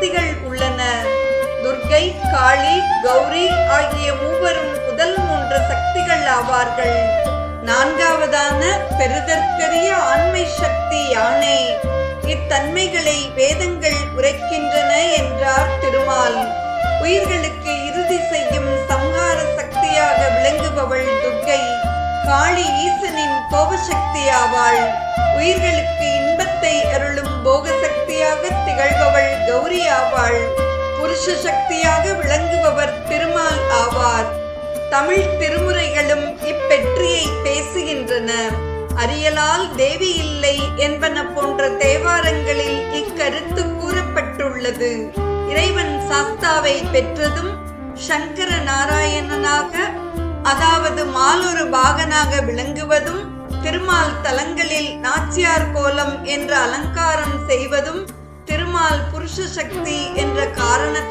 சக்திகள் உள்ளன. துர்கை காளி கௌரி ஆகிய மூவரும் முதல் மூன்ற சக்திகள் ஆவார்கள். நான்காவதான பெருதற்கரிய ஆண்மை சக்தி யானை. இத்தன்மைகளை வேதங்கள் உரைக்கின்றன என்றார் திருமால். உயிர்களுக்கு இறுதி செய்யும் சம்ஹார சக்தியாக விளங்குபவள் துர்கை காளி ஈசனின் கோப சக்தியாவாள் உயிர்களுக்கு இன்பத்தை அருளும் போக சக்தியாக திகழ்பவள் புருஷ சக்தியாக விளங்குபவர் திருமால் ஆவார். தமிழ் திருமுறைகளும் இப்பெற்றியை பேசுகின்றன. அறியலால் தேவி இல்லை என்பன போன்ற தேவாரங்களில் இக்கருத்து கூறப்பட்டுள்ளது. இறைவன் சாஸ்தாவை பெற்றதும் சங்கர நாராயணனாக அதாவது மாலொரு பாகனாக விளங்குவதும் திருமால் தலங்களில் நாச்சியார் கோலம் என்ற அலங்காரம் செய்வதும் திருமால் புருஷ சக்தி என்ற காரணத்தை